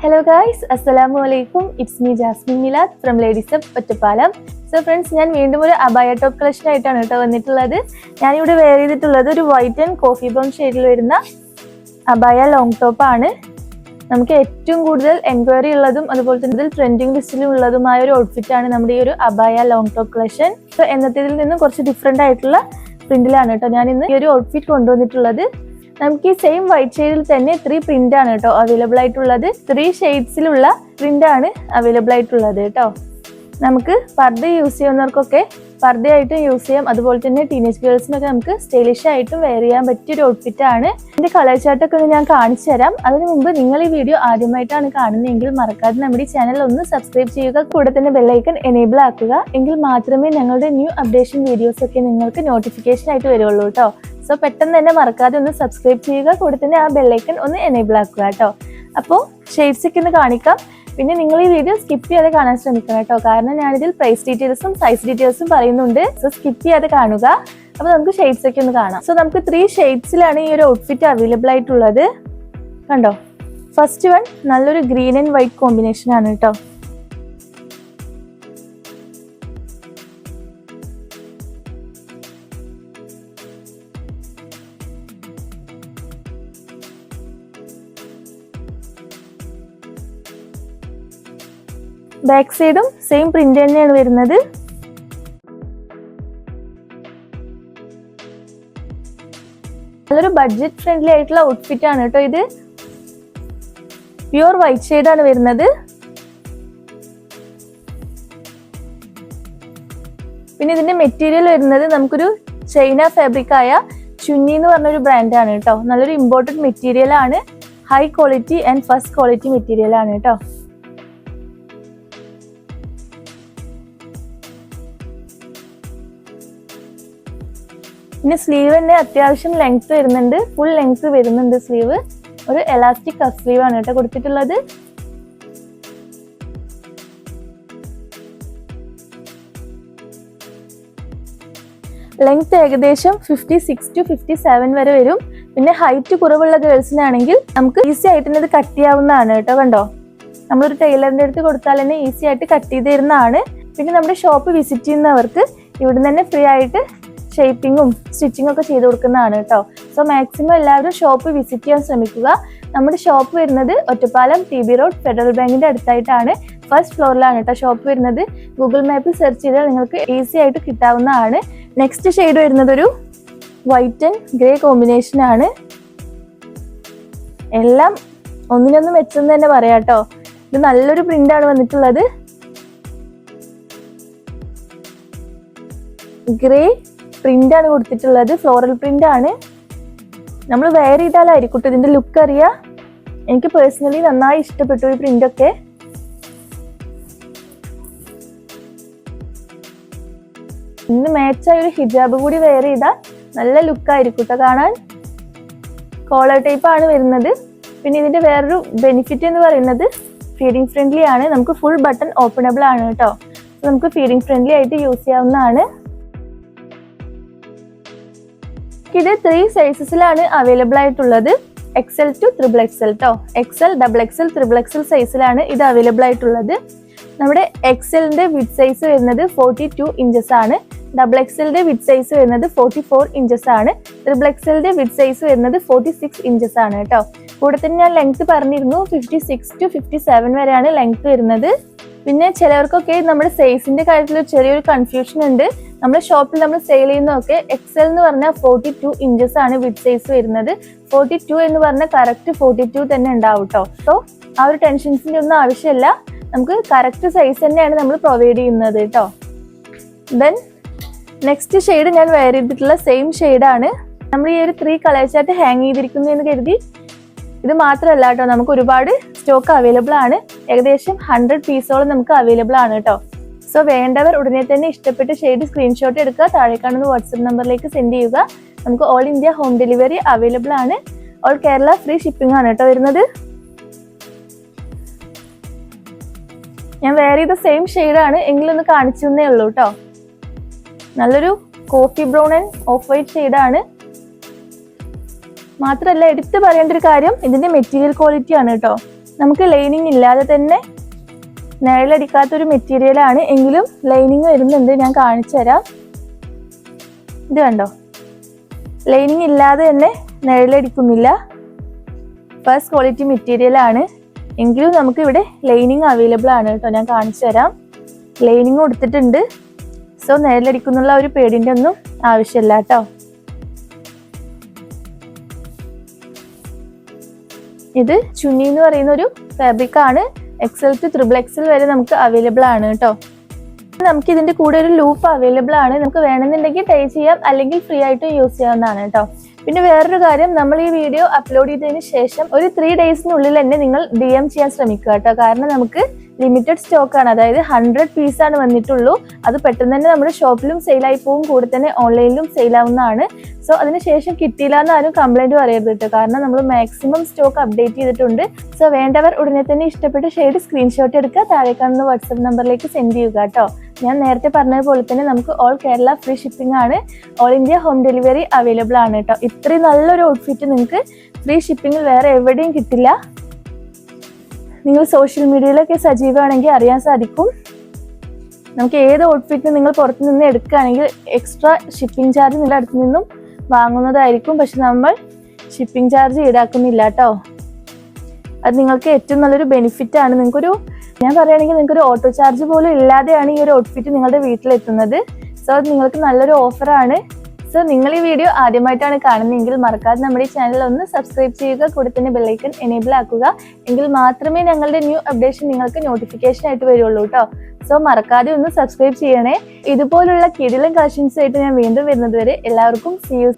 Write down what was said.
Hello guys അസ്സലാമു അലൈക്കും it's me Jasmin Milad from ladies up Ottapalam so friends ഞാൻ വീണ്ടും ഒരു അബായ ടോപ്പ് കളക്ഷൻ ആയിട്ടാണ് കേട്ടോ വന്നിട്ടുള്ളത്. ഞാനിവിടെ വെയർ ചെയ്തിട്ടുള്ളത് ഒരു വൈറ്റ് ആൻഡ് കോഫി ബ്രൗൺ ഷെയ്ഡിൽ വരുന്ന അബായ ലോങ് ടോപ്പാണ് നമുക്ക് ഏറ്റവും കൂടുതൽ എൻക്വയറി ഉള്ളതും അതുപോലെ തന്നെ ട്രെൻഡിങ് ലിസ്റ്റിലും ഉള്ളതുമായ ഒരു ഔട്ട്ഫിറ്റ് ആണ് നമ്മുടെ ഈ ഒരു അബായ ലോങ് ടോപ്പ് കളക്ഷൻ സോ എന്നത്തേതിൽ നിന്നും കുറച്ച് ഡിഫറെന്റ് ആയിട്ടുള്ള പ്രിന്റിലാണ് കേട്ടോ ഞാൻ ഇന്ന് ഈ ഒരു ഔട്ട്ഫിറ്റ് കൊണ്ടുവന്നിട്ടുള്ളത്. നമുക്ക് ഈ സെയിം വൈറ്റ് ഷെയ്ഡിൽ തന്നെ ത്രീ പ്രിന്റ് ആണ് കേട്ടോ അവൈലബിൾ ആയിട്ടുള്ളത്. ത്രീ ഷെയ്ഡ്സിലുള്ള പ്രിന്റ് ആണ് അവൈലബിൾ ആയിട്ടുള്ളത് കേട്ടോ. നമുക്ക് പർദ്ദ യൂസ് ചെയ്യുന്നവർക്കൊക്കെ പർദ്ദയായിട്ടും യൂസ് ചെയ്യാം. അതുപോലെ തന്നെ ടീനേജ് ഗേൾസിനൊക്കെ നമുക്ക് സ്റ്റൈലിഷ് ആയിട്ടും വെയർ ചെയ്യാൻ പറ്റിയ ഒരു ഔട്ട്ഫിറ്റ് ആണ്. ഇതിന്റെ കളർ ചാർട്ടൊക്കെ ഞാൻ കാണിച്ചു തരാം. അതിനു മുമ്പ് നിങ്ങൾ ഈ വീഡിയോ ആദ്യമായിട്ടാണ് കാണുന്നതെങ്കിൽ മറക്കാതെ നമ്മുടെ ചാനൽ ഒന്ന് സബ്സ്ക്രൈബ് ചെയ്യുക. കൂടെ തന്നെ ബെല്ലൈക്കൺ എനേബിൾ ആക്കുക. എങ്കിൽ മാത്രമേ ഞങ്ങളുടെ ന്യൂ അപ്ഡേഷൻ വീഡിയോസ് ഒക്കെ നിങ്ങൾക്ക് നോട്ടിഫിക്കേഷൻ ആയിട്ട് വരുള്ളൂ കേട്ടോ സോ പെട്ടെന്ന് തന്നെ മറക്കാതെ ഒന്ന് സബ്സ്ക്രൈബ് ചെയ്യുക. കൂടെ തന്നെ ആ ബെല്ലൈക്കൺ ഒന്ന് എനേബിൾ ആക്കുക കേട്ടോ അപ്പോൾ ഷെയ്ഡ്സ് ഒക്കെ ഒന്ന് കാണിക്കാം. പിന്നെ നിങ്ങൾ ഈ വീഡിയോ സ്കിപ്പ് ചെയ്യാതെ കാണാൻ ശ്രമിക്കണം കേട്ടോ. കാരണം ഞാനിതിൽ പ്രൈസ് ഡീറ്റെയിൽസും സൈസ് ഡീറ്റെയിൽസും പറയുന്നുണ്ട്. സോ സ്കിപ്പ് ചെയ്യാതെ കാണുക. അപ്പോൾ നമുക്ക് ഷെയ്ഡ്സ് ഒക്കെ ഒന്ന് കാണാം. സോ നമുക്ക് ത്രീ ഷെയ്ഡ്സിലാണ് ഈ ഒരു ഔട്ട്ഫിറ്റ് അവൈലബിൾ ആയിട്ടുള്ളത്. കണ്ടോ? ഫസ്റ്റ് വൺ നല്ലൊരു ഗ്രീൻ ആൻഡ് വൈറ്റ് കോമ്പിനേഷൻ ആണ് കേട്ടോ. ബാക്ക് സൈഡും സെയിം പ്രിന്റ് തന്നെയാണ് വരുന്നത്. നല്ലൊരു ബഡ്ജറ്റ് ഫ്രണ്ട്ലി ആയിട്ടുള്ള ഔട്ട്ഫിറ്റ് ആണ് കേട്ടോ ഇത്. പ്യുവർ വൈറ്റ് ഷെയ്ഡ് ആണ് വരുന്നത്. പിന്നെ ഇതിന്റെ മെറ്റീരിയൽ വരുന്നത് നമുക്കൊരു ചൈന ഫാബ്രിക് ആയ ചുന്നി എന്ന് പറഞ്ഞൊരു ബ്രാൻഡാണ് കേട്ടോ. നല്ലൊരു ഇമ്പോർട്ടന്റ് മെറ്റീരിയൽ ആണ്. High quality and first quality material ആണ് കേട്ടോ. പിന്നെ സ്ലീവ് തന്നെ അത്യാവശ്യം ലെങ്ത് വരുന്നുണ്ട്. ഫുൾ ലെങ്ത് വരുന്നുണ്ട് സ്ലീവ് ഒരു എലാസ്റ്റിക് കഫ് സ്ലീവ് ആണ് കേട്ടോ കൊടുത്തിട്ടുള്ളത്. ലെങ്ത് ഏകദേശം fifty six to fifty seven വരെ വരും. പിന്നെ ഹൈറ്റ് കുറവുള്ള ഗേൾസിനാണെങ്കിൽ നമുക്ക് ഈസി ആയിട്ട് ഇത് കട്ട് ചെയ്യാവുന്നതാണ് കേട്ടോ കണ്ടോ? നമ്മളൊരു ടൈലറിന്റെ അടുത്ത് കൊടുത്താൽ തന്നെ ഈസി ആയിട്ട് കട്ട് ചെയ്ത് തരുന്നതാണ്. പിന്നെ നമ്മുടെ ഷോപ്പ് വിസിറ്റ് ചെയ്യുന്നവർക്ക് ഇവിടെ തന്നെ ഫ്രീ ആയിട്ട് ഷേപ്പിങ്ങും സ്റ്റിച്ചിങ്ങും ഒക്കെ ചെയ്ത് കൊടുക്കുന്നതാണ് കേട്ടോ. സോ മാക്സിമം എല്ലാവരും ഷോപ്പ് വിസിറ്റ് ചെയ്യാൻ ശ്രമിക്കുക. നമ്മുടെ ഷോപ്പ് വരുന്നത് Ottapalam T B road federal ബാങ്കിന്റെ അടുത്തായിട്ടാണ്. ഫസ്റ്റ് ഫ്ലോറിലാണ് കേട്ടോ ഷോപ്പ് വരുന്നത്. ഗൂഗിൾ മാപ്പിൽ സെർച്ച് ചെയ്താൽ നിങ്ങൾക്ക് ഈസി ആയിട്ട് കിട്ടാവുന്നതാണ്. നെക്സ്റ്റ് ഷെയ്ഡ് വരുന്നത് ഒരു വൈറ്റ് ആൻഡ് ഗ്രേ കോമ്പിനേഷൻ ആണ്. എല്ലാം ഒന്നിനൊന്നും മെച്ചെന്ന് തന്നെ പറയാം കേട്ടോ. ഇത് നല്ലൊരു പ്രിന്റ് ആണ് വന്നിട്ടുള്ളത്. ഗ്രേ പ്രിന്റ് ആണ് കൊടുത്തിട്ടുള്ളത്. ഫ്ലോറൽ പ്രിന്റ് ആണ്. നമ്മൾ വെയർ ചെയ്താലായിരിക്കും ഇതിന്റെ ലുക്ക് അറിയാം. എനിക്ക് പേഴ്സണലി നന്നായി ഇഷ്ടപ്പെട്ടു ഈ പ്രിന്റ് ഒക്കെ. ഇന്ന് മാച്ചായ ഒരു ഹിജാബ് കൂടി വെയർ ചെയ്താൽ നല്ല ലുക്ക് ആയിരിക്കും ട്ടോ കാണാൻ. കോളർ ടൈപ്പ് ആണ് വരുന്നത്. പിന്നെ ഇതിന്റെ വേറൊരു ബെനിഫിറ്റ് എന്ന് പറയുന്നത് ഫീഡിങ് ഫ്രണ്ട്ലി ആണ്. നമുക്ക് ഫുൾ ബട്ടൺ ഓപ്പണബിൾ ആണ് കേട്ടോ നമുക്ക് ഫീഡിങ് ഫ്രണ്ട്ലി ആയിട്ട് യൂസ് ചെയ്യാവുന്നതാണ്. ഇത് ത്രീ സൈസസിലാണ് അവൈലബിൾ ആയിട്ടുള്ളത്. എക്സൽ ടു ത്രിബിൾ എക്സൽ ട്ടോ. XL double XL triple XL സൈസിലാണ് ഇത് അവൈലബിൾ ആയിട്ടുള്ളത്. നമ്മുടെ എക്സലിന്റെ വിഡ് സൈസ് വരുന്നത് ഫോർട്ടി ടു ഇഞ്ചസ് ആണ് ഡബിൾ എക്സലിന്റെ വിഡ് സൈസ് വരുന്നത് ഫോർട്ടി ഫോർ ഇഞ്ചസ് ആണ് ത്രിബിൾ എക്സലിന്റെ വിഡ് സൈസ് വരുന്നത് ഫോർട്ടി സിക്സ് ഇഞ്ചസ് ആണ് കേട്ടോ. കൂടെ തന്നെ ഞാൻ ലെങ്ത് പറഞ്ഞിരുന്നു fifty six to fifty seven വരെയാണ് ലെങ്ത് വരുന്നത്. പിന്നെ ചിലവർക്കൊക്കെ നമ്മുടെ സൈസിന്റെ കാര്യത്തിൽ ചെറിയൊരു കൺഫ്യൂഷൻ ഉണ്ട്. നമ്മുടെ ഷോപ്പിൽ നമ്മൾ സെയിൽ ചെയ്യുന്നതൊക്കെ എക്സൽ എന്ന് പറഞ്ഞാൽ ഫോർട്ടി ടു ഇഞ്ചസ് ആണ് വിഡ് സൈസ് വരുന്നത്. ഫോർട്ടി ടു എന്ന് പറഞ്ഞാൽ കറക്റ്റ് ഫോർട്ടി ടു തന്നെ ഉണ്ടാവും കേട്ടോ സോ ആ ഒരു ടെൻഷൻസിന്റെ ഒന്നും ആവശ്യമില്ല. നമുക്ക് കറക്റ്റ് സൈസ് തന്നെയാണ് നമ്മൾ പ്രൊവൈഡ് ചെയ്യുന്നത് കേട്ടോ ദെൻ നെക്സ്റ്റ് ഷെയ്ഡ് ഞാൻ വെയർ ചെയ്തിട്ടുള്ള സെയിം ഷെയ്ഡാണ് നമ്മൾ ഈ ഒരു ത്രീ കളേഴ്സായിട്ട് ഹാങ് ചെയ്തിരിക്കുന്നു എന്ന് കരുതി ഇത് മാത്രമല്ല കേട്ടോ നമുക്ക് ഒരുപാട് സ്റ്റോക്ക് അവൈലബിൾ ആണ്. ഏകദേശം ഹൺഡ്രഡ് പീസോളം നമുക്ക് അവൈലബിൾ ആണ് കേട്ടോ. സോ വേണ്ടവർ ഉടനെ തന്നെ ഇഷ്ടപ്പെട്ട ഷെയ്ഡ് സ്ക്രീൻഷോട്ട് എടുക്കുക. താഴെ കാണുന്ന വാട്സപ്പ് നമ്പറിലേക്ക് സെൻഡ് ചെയ്യുക. നമുക്ക് all India home delivery available ആണ്. ഓൾ കേരള ഫ്രീ ഷിപ്പിംഗ് ആണ് കേട്ടോ വരുന്നത്. ഞാൻ വേറെ ചെയ്ത സെയിം ഷെയ്ഡാണ് എങ്കിലും ഒന്ന് കാണിച്ചു തന്നേ ഉള്ളൂ കേട്ടോ. നല്ലൊരു coffee brown and off white ഷെയ്ഡാണ് മാത്രമല്ല എടുത്തു പറയേണ്ട ഒരു കാര്യം ഇതിന്റെ മെറ്റീരിയൽ ക്വാളിറ്റി ആണ് കേട്ടോ നമുക്ക് ലൈനിങ് ഇല്ലാതെ തന്നെ നഴലടിക്കാത്തൊരു മെറ്റീരിയൽ ആണ്. എങ്കിലും ലൈനിങ് വരുന്നുണ്ട് ഞാൻ കാണിച്ചു തരാം. ഇത് കണ്ടോ? ലൈനിങ് ഇല്ലാതെ തന്നെ നിഴലടിക്കുന്നില്ല ഫസ്റ്റ് ക്വാളിറ്റി മെറ്റീരിയൽ ആണ്. എങ്കിലും നമുക്ക് ഇവിടെ ലൈനിങ് അവൈലബിൾ ആണ് കേട്ടോ ഞാൻ കാണിച്ചു തരാം. ലൈനിങ് കൊടുത്തിട്ടുണ്ട് സോ നിഴലടിക്കുന്നുള്ള ഒരു പേടിന്റെ ഒന്നും ആവശ്യമില്ല കേട്ടോ ഇത് ചുന്നി എന്ന് പറയുന്ന ഒരു ഫാബ്രിക് ആണ് എക്സൽ ടു ത്രിബിൾ എക്സൽ വരെ നമുക്ക് അവൈലബിൾ ആണ് കേട്ടോ നമുക്ക് ഇതിന്റെ കൂടെ ഒരു ലൂപ്പ് അവൈലബിൾ ആണ്. നമുക്ക് വേണമെന്നുണ്ടെങ്കിൽ ടൈ ചെയ്യാം. അല്ലെങ്കിൽ ഫ്രീ ആയിട്ട് യൂസ് ചെയ്യാവുന്നതാണ് കേട്ടോ പിന്നെ വേറൊരു കാര്യം നമ്മൾ ഈ വീഡിയോ അപ്ലോഡ് ചെയ്തതിന് ശേഷം ഒരു ത്രീ ഡേയ്സിനുള്ളിൽ തന്നെ നിങ്ങൾ ഡി എം ചെയ്യാൻ ശ്രമിക്കുക കേട്ടോ കാരണം നമുക്ക് ലിമിറ്റഡ് സ്റ്റോക്ക് ആണ്. അതായത് ഹൺഡ്രഡ് പീസ് ആണ് വന്നിട്ടുള്ളൂ. അത് പെട്ടെന്ന് തന്നെ നമ്മുടെ ഷോപ്പിലും സെയിൽ ആയി പോകും കൂടെ തന്നെ ഓൺലൈനിലും സെയിലാവുന്നതാണ് സോ അതിനുശേഷം കിട്ടിയില്ല എന്ന് ആരും കംപ്ലൈന്റ് പറയരുത് കേട്ടോ. കാരണം നമ്മൾ മാക്സിമം സ്റ്റോക്ക് അപ്ഡേറ്റ് ചെയ്തിട്ടുണ്ട്. സോ വേണ്ടവർ ഉടനെ തന്നെ ഇഷ്ടപ്പെട്ട ഷെയ്ഡ് സ്ക്രീൻഷോട്ട് എടുക്കുക. താഴെ കാണുന്ന വാട്സപ്പ് നമ്പറിലേക്ക് സെൻഡ് ചെയ്യുക കേട്ടോ. ഞാൻ നേരത്തെ പറഞ്ഞതുപോലെ തന്നെ നമുക്ക് ഓൾ കേരള ഫ്രീ ഷിപ്പിംഗ് ആണ്. All India home delivery available ആണ് കേട്ടോ. ഇത്രയും നല്ലൊരു ഔട്ട്ഫിറ്റ് നിങ്ങൾക്ക് ഫ്രീ ഷിപ്പിംഗിൽ വേറെ എവിടെയും കിട്ടില്ല. നിങ്ങൾ സോഷ്യൽ മീഡിയയിലൊക്കെ സജീവമാണെങ്കിൽ അറിയാൻ സാധിക്കും. നമുക്ക് ഏത് ഔട്ട്ഫിറ്റ് നിങ്ങൾ പുറത്തു നിന്ന് എടുക്കുകയാണെങ്കിൽ എക്സ്ട്രാ ഷിപ്പിംഗ് ചാർജ് നിങ്ങളുടെ അടുത്ത് നിന്നും വാങ്ങുന്നതായിരിക്കും. പക്ഷെ നമ്മൾ ഷിപ്പിംഗ് ചാർജ് ഈടാക്കുന്നില്ല കേട്ടോ. അത് നിങ്ങൾക്ക് ഏറ്റവും നല്ലൊരു ബെനിഫിറ്റ് ആണ്. നിങ്ങൾക്കൊരു ഞാൻ പറയുകയാണെങ്കിൽ നിങ്ങൾക്ക് ഒരു ഓട്ടോ ചാർജ് പോലും ഇല്ലാതെയാണ് ഈ ഒരു ഔട്ട്ഫിറ്റ് നിങ്ങളുടെ വീട്ടിലെത്തുന്നത്. സോ അത് നിങ്ങൾക്ക് നല്ലൊരു ഓഫറാണ് സോ നിങ്ങൾ ഈ വീഡിയോ ആദ്യമായിട്ടാണ് കാണുന്നതെങ്കിൽ മറക്കാതെ നമ്മുടെ ചാനൽ ഒന്ന് സബ്സ്ക്രൈബ് ചെയ്യുക കൂടെ തന്നെ ബെല്ലൈക്കൺ എനേബിൾ ആക്കുക. എങ്കിൽ മാത്രമേ ഞങ്ങളുടെ ന്യൂ അപ്ഡേഷൻ നിങ്ങൾക്ക് നോട്ടിഫിക്കേഷൻ ആയിട്ട് വരുള്ളൂ കേട്ടോ സോ മറക്കാതെ ഒന്ന് സബ്സ്ക്രൈബ് ചെയ്യണേ. ഇതുപോലുള്ള കിടിലൻ കളക്ഷൻസ് ആയിട്ട് ഞാൻ വീണ്ടും വരുന്നത് വരെ എല്ലാവർക്കും സീ യു